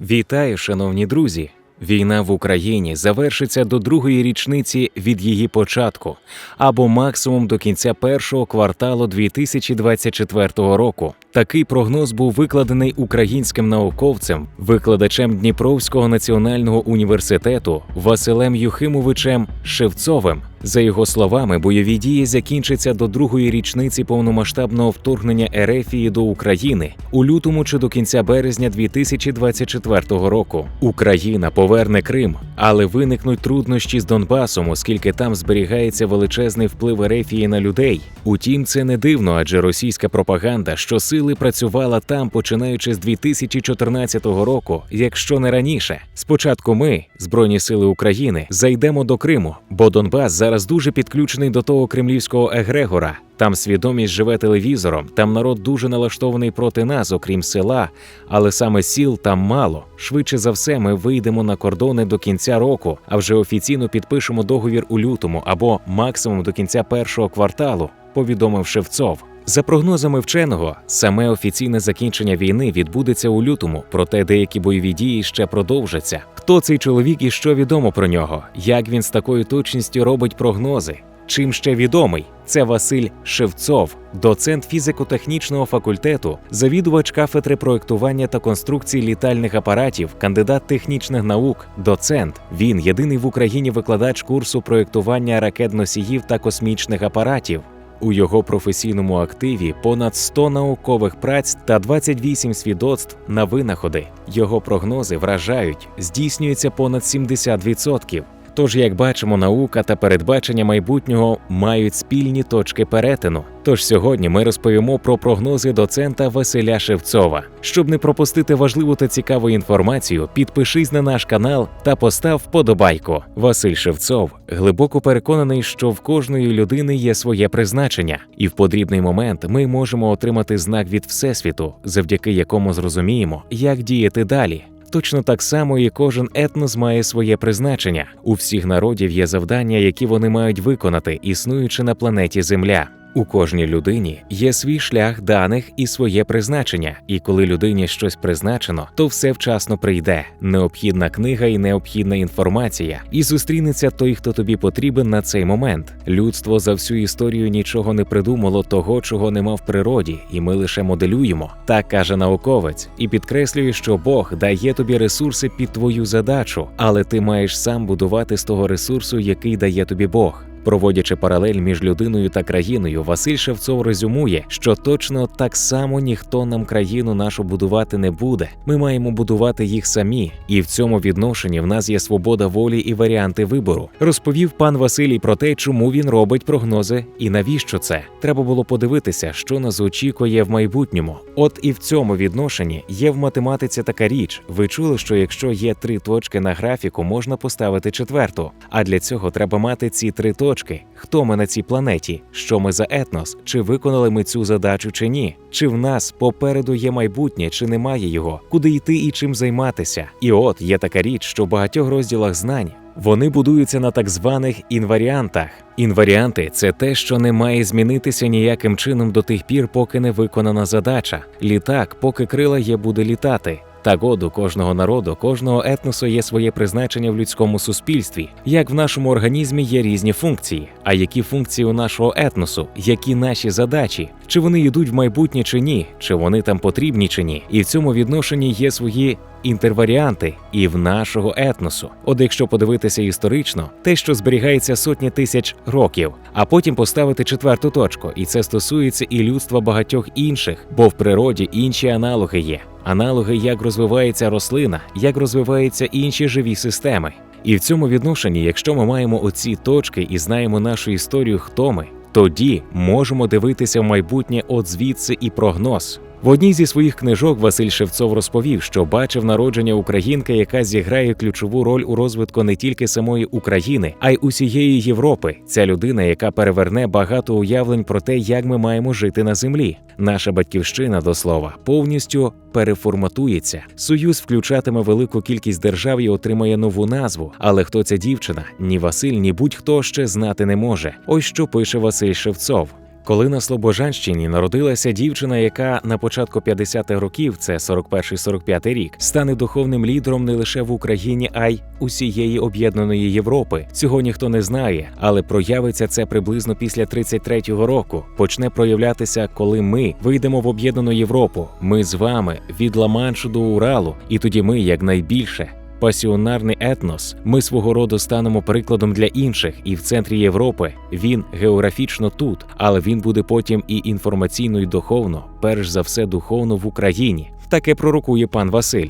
Вітаю, шановні друзі! Війна в Україні завершиться до другої річниці від її початку або максимум до кінця першого кварталу 2024 року. Такий прогноз був викладений українським науковцем, викладачем Дніпровського національного університету Василем Юхимовичем Шевцовим. За його словами, бойові дії закінчаться до другої річниці повномасштабного вторгнення Ерефії до України у лютому чи до кінця березня 2024 року. Україна поверне Крим, але виникнуть труднощі з Донбасом, оскільки там зберігається величезний вплив Ерефії на людей. Утім, це не дивно, адже російська пропаганда щосили працювала там, починаючи з 2014 року, якщо не раніше. Спочатку ми, Збройні Сили України, зайдемо до Криму, бо Донбас зараз дуже підключений до того кремлівського егрегора. Там свідомість живе телевізором, там народ дуже налаштований проти нас, окрім села, але саме сіл там мало. Швидше за все, ми вийдемо на кордони до кінця року, а вже офіційно підпишемо договір у лютому або максимум до кінця першого кварталу, повідомив Шевцов. За прогнозами вченого, саме офіційне закінчення війни відбудеться у лютому, проте деякі бойові дії ще продовжаться. Хто цей чоловік і що відомо про нього? Як він з такою точністю робить прогнози? Чим ще відомий? Це Василь Шевцов, доцент фізико-технічного факультету, завідувач кафедри проектування та конструкції літальних апаратів, кандидат технічних наук, доцент. Він єдиний в Україні викладач курсу проектування ракет-носіїв та космічних апаратів. У його професійному активі понад 100 наукових праць та 28 свідоцтв на винаходи. Його прогнози вражають, здійснюється понад 70%. Тож, як бачимо, наука та передбачення майбутнього мають спільні точки перетину. Тож сьогодні ми розповімо про прогнози доцента Василя Шевцова. Щоб не пропустити важливу та цікаву інформацію, підпишись на наш канал та постав вподобайку. Василь Шевцов глибоко переконаний, що в кожної людини є своє призначення, і в потрібний момент ми можемо отримати знак від Всесвіту, завдяки якому зрозуміємо, як діяти далі. Точно так само і кожен етнос має своє призначення. У всіх народів є завдання, які вони мають виконати, існуючи на планеті Земля. У кожній людині є свій шлях даних і своє призначення, і коли людині щось призначено, то все вчасно прийде. Необхідна книга і необхідна інформація, і зустрінеться той, хто тобі потрібен на цей момент. Людство за всю історію нічого не придумало того, чого нема в природі, і ми лише моделюємо. Так каже науковець, і підкреслює, що Бог дає тобі ресурси під твою задачу, але ти маєш сам будувати з того ресурсу, який дає тобі Бог. Проводячи паралель між людиною та країною, Василь Шевцов резюмує, що точно так само ніхто нам країну нашу будувати не буде. Ми маємо будувати їх самі, і в цьому відношенні в нас є свобода волі і варіанти вибору. Розповів пан Василій про те, чому він робить прогнози і навіщо це. Треба було подивитися, що нас очікує в майбутньому. От і в цьому відношенні є в математиці така річ. Ви чули, що якщо є три точки на графіку, можна поставити четверту. А для цього треба мати ці три точки точки, хто ми на цій планеті, що ми за етнос, чи виконали ми цю задачу чи ні, чи в нас попереду є майбутнє, чи немає його, куди йти і чим займатися. І от є така річ, що в багатьох розділах знань. Вони будуються на так званих інваріантах. Інваріанти це те, що не має змінитися ніяким чином до тих пір, поки не виконана задача. Літак, поки крила є, буде літати. Так от у кожного народу, кожного етносу є своє призначення в людському суспільстві. Як в нашому організмі є різні функції, а які функції у нашого етносу, які наші задачі, чи вони йдуть в майбутнє чи ні, чи вони там потрібні чи ні, і в цьому відношенні є свої інтерваріанти і в нашого етносу. От якщо подивитися історично, те, що зберігається сотні тисяч років, а потім поставити четверту точку, і це стосується і людства багатьох інших, бо в природі інші аналоги є. Аналоги, як розвивається рослина, як розвиваються інші живі системи. І в цьому відношенні, якщо ми маємо оці точки і знаємо нашу історію, хто ми, тоді можемо дивитися в майбутнє от звідси і прогноз. В одній зі своїх книжок Василь Шевцов розповів, що бачив народження українки, яка зіграє ключову роль у розвитку не тільки самої України, а й усієї Європи. Ця людина, яка переверне багато уявлень про те, як ми маємо жити на землі. Наша батьківщина до слова повністю переформатується. Союз включатиме велику кількість держав і отримає нову назву. Але хто ця дівчина? Ні Василь, ні будь-хто ще знати не може. Ось що пише Василь Шевцов. Коли на Слобожанщині народилася дівчина, яка на початку 50-х років, це 41-45 рік, стане духовним лідером не лише в Україні, а й усієї об'єднаної Європи. Цього ніхто не знає, але проявиться це приблизно після 33-го року. Почне проявлятися, коли ми вийдемо в об'єднану Європу. Ми з вами від Ла-Маншу до Уралу, і тоді ми, як найбільше, пасіонарний етнос. Ми свого роду станемо прикладом для інших, і в центрі Європи він географічно тут, але він буде потім і інформаційно, і духовно, перш за все духовно в Україні. Таке пророкує пан Василь.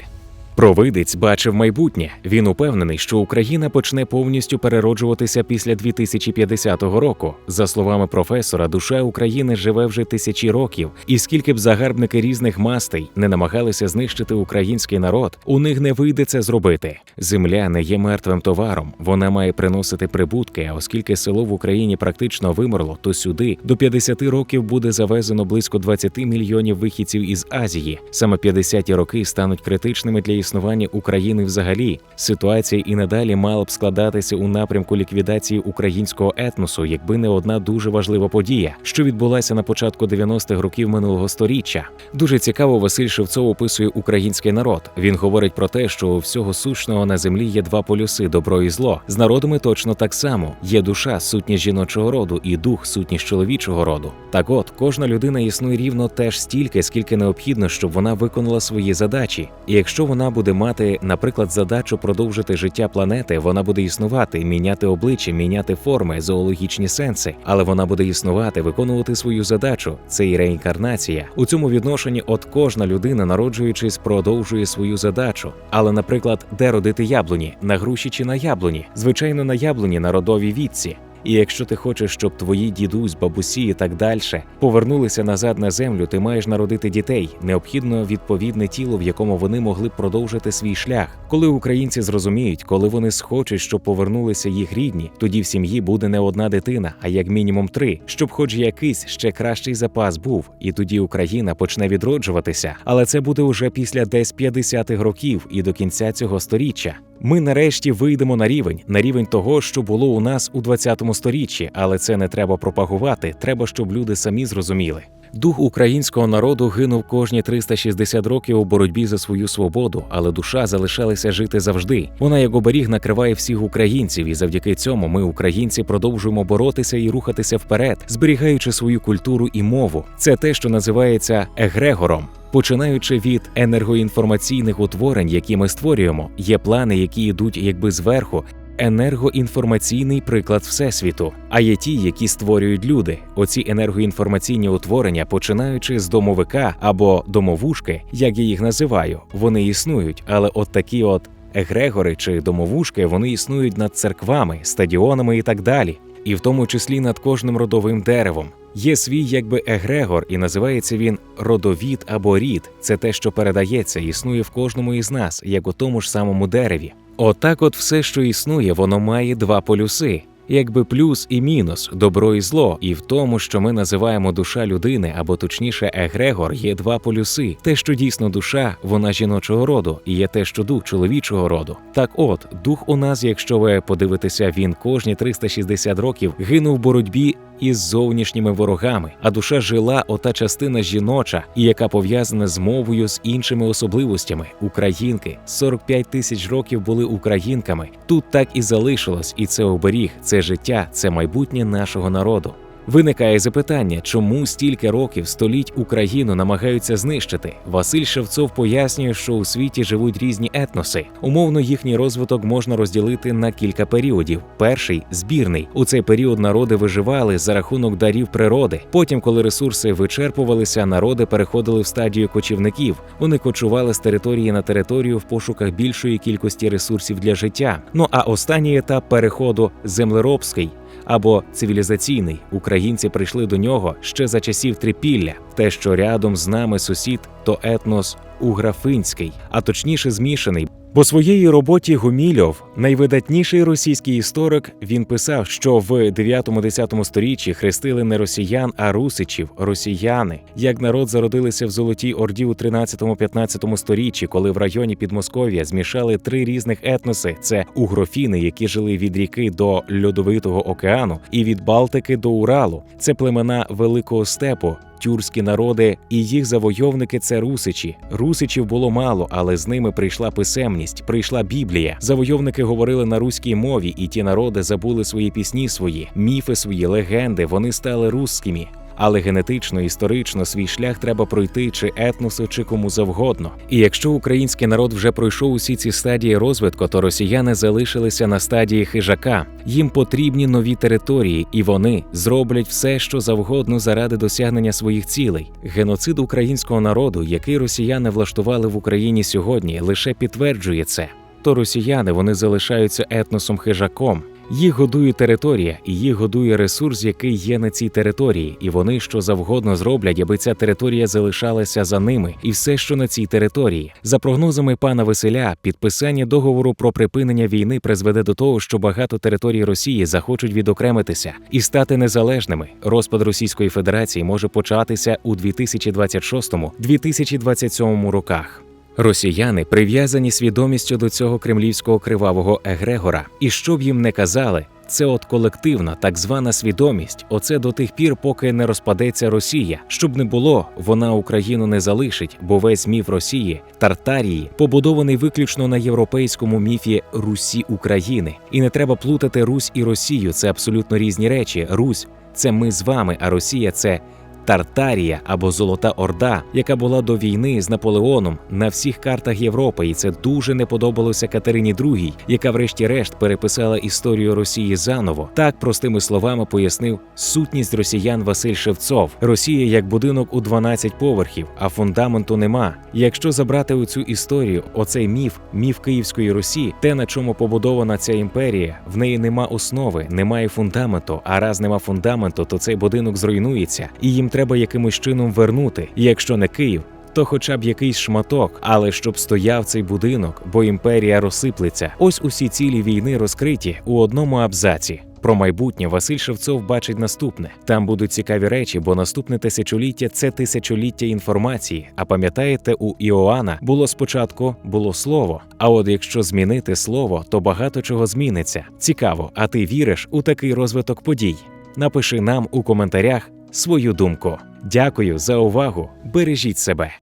Провидець бачив майбутнє. Він упевнений, що Україна почне повністю перероджуватися після 2050 року. За словами професора, душа України живе вже тисячі років, і скільки б загарбники різних мастей не намагалися знищити український народ, у них не вийде це зробити. Земля не є мертвим товаром, вона має приносити прибутки. А оскільки село в Україні практично вимерло, то сюди до 50 років буде завезено близько 20 мільйонів вихідців із Азії. Саме 50-ті роки стануть критичними для існування України взагалі. Ситуація і надалі мала б складатися у напрямку ліквідації українського етносу, якби не одна дуже важлива подія, що відбулася на початку 90-х років минулого сторіччя. Дуже цікаво, Василь Шевцов описує український народ. Він говорить про те, що у всього сущного на землі є два полюси добро і зло. З народами точно так само є душа, сутність жіночого роду, і дух, сутність чоловічого роду. Так от кожна людина існує рівно теж стільки, скільки необхідно, щоб вона виконала свої задачі. І якщо вона буде мати, наприклад, задачу продовжити життя планети, вона буде існувати, міняти обличчя, міняти форми, зоологічні сенси, але вона буде існувати, виконувати свою задачу. Це і реінкарнація. У цьому відношенні, от кожна людина, народжуючись, продовжує свою задачу. Але, наприклад, де родити яблуні на груші чи на яблуні? Звичайно, на яблуні на родовій вітці. І якщо ти хочеш, щоб твої дідусь, бабусі і так далі повернулися назад на землю, ти маєш народити дітей. Необхідно відповідне тіло, в якому вони могли б продовжити свій шлях. Коли українці зрозуміють, коли вони схочуть, щоб повернулися їх рідні, тоді в сім'ї буде не одна дитина, а як мінімум три, щоб, хоч якийсь ще кращий запас був, і тоді Україна почне відроджуватися. Але це буде уже після десь 50-х років і до кінця цього сторіччя. Ми нарешті вийдемо на рівень, на рівень того, що було у нас у 20 сторіччі, але це не треба пропагувати. Треба, щоб люди самі зрозуміли. Дух українського народу гинув кожні 360 років у боротьбі за свою свободу, але душа залишалася жити завжди. Вона як оберіг накриває всіх українців, і завдяки цьому ми, українці, продовжуємо боротися і рухатися вперед, зберігаючи свою культуру і мову. Це те, що називається егрегором. Починаючи від енергоінформаційних утворень, які ми створюємо, є плани, які йдуть якби зверху. Енергоінформаційний приклад всесвіту, а є ті, які створюють люди. Оці енергоінформаційні утворення, починаючи з домовика або домовушки, як я їх називаю, вони існують, але от такі от егрегори чи домовушки вони існують над церквами, стадіонами і так далі, і в тому числі над кожним родовим деревом. Є свій якби егрегор, і називається він родовід або рід. Це те, що передається, існує в кожному із нас, як у тому ж самому дереві. Отак, от все, що існує, воно має два полюси. Якби плюс і мінус, добро і зло, і в тому, що ми називаємо душа людини, або точніше, егрегор, є два полюси. Те, що дійсно душа, вона жіночого роду, і є те, що дух чоловічого роду. Так, от дух у нас, якщо ви подивитеся, він кожні 360 років гинув в боротьбі із зовнішніми ворогами, а душа жила ота частина жіноча, і яка пов'язана з мовою з іншими особливостями. Українки 45 тисяч років були українками. Тут так і залишилось, і це оберіг, це життя, це майбутнє нашого народу. Виникає запитання, чому стільки років століть Україну намагаються знищити. Василь Шевцов пояснює, що у світі живуть різні етноси. Умовно, їхній розвиток можна розділити на кілька періодів. Перший збірний. У цей період народи виживали за рахунок дарів природи. Потім, коли ресурси вичерпувалися, народи переходили в стадію кочівників. Вони кочували з території на територію в пошуках більшої кількості ресурсів для життя. Ну а останній етап переходу землеробський або цивілізаційний. Українці прийшли до нього ще за часів трипілля. Те, що рядом з нами сусід, то етнос уграфинський, а точніше змішаний. По своїй роботі Гумільов, найвидатніший російський історик, він писав, що в 9-10 сторіччі хрестили не росіян, а русичів, росіяни. Як народ зародилися в Золотій Орді у 13-15 сторіччі, коли в районі Підмосков'я змішали три різних етноси: це угрофіни, які жили від ріки до Льодовитого океану, і від Балтики до Уралу. Це племена Великого степу. Тюркські народи і їх завойовники це русичі. Русичів було мало, але з ними прийшла писемність, прийшла Біблія. Завойовники говорили на руській мові, і ті народи забули свої пісні свої, міфи свої, легенди. Вони стали русскими. Але генетично, історично свій шлях треба пройти чи етносу, чи кому завгодно. І якщо український народ вже пройшов усі ці стадії розвитку, то росіяни залишилися на стадії хижака. Їм потрібні нові території, і вони зроблять все, що завгодно заради досягнення своїх цілей. Геноцид українського народу, який росіяни влаштували в Україні сьогодні, лише підтверджує це. То росіяни вони залишаються етносом хижаком. Їх годує територія, і їх годує ресурс, який є на цій території, і вони що завгодно зроблять, аби ця територія залишалася за ними, і все, що на цій території. За прогнозами пана Василя, підписання договору про припинення війни призведе до того, що багато територій Росії захочуть відокремитися і стати незалежними. Розпад Російської Федерації може початися у 2026-2027 роках. Росіяни прив'язані свідомістю до цього кремлівського кривавого егрегора, і що б їм не казали, це от колективна, так звана свідомість. Оце до тих пір, поки не розпадеться Росія. Щоб не було, вона Україну не залишить, бо весь міф Росії, Тартарії, побудований виключно на європейському міфі Русі України. І не треба плутати Русь і Росію. Це абсолютно різні речі. Русь це ми з вами, а Росія це. Тартарія або Золота Орда, яка була до війни з Наполеоном на всіх картах Європи, і це дуже не подобалося Катерині II, яка, врешті-решт, переписала історію Росії заново. Так простими словами пояснив сутність росіян Василь Шевцов. Росія як будинок у 12 поверхів, а фундаменту нема. Якщо забрати у цю історію, оцей міф, міф Київської Русі, те на чому побудована ця імперія, в неї нема основи, немає фундаменту. А раз нема фундаменту, то цей будинок зруйнується, і їм треба якимось чином вернути. Якщо не Київ, то хоча б якийсь шматок, але щоб стояв цей будинок, бо імперія розсиплеться. Ось усі цілі війни розкриті у одному абзаці. Про майбутнє Василь Шевцов бачить наступне: там будуть цікаві речі, бо наступне тисячоліття це тисячоліття інформації. А пам'ятаєте, у Іоанна було спочатку було слово. А от якщо змінити слово, то багато чого зміниться. Цікаво, а ти віриш у такий розвиток подій? Напиши нам у коментарях свою думку. Дякую за увагу. Бережіть себе.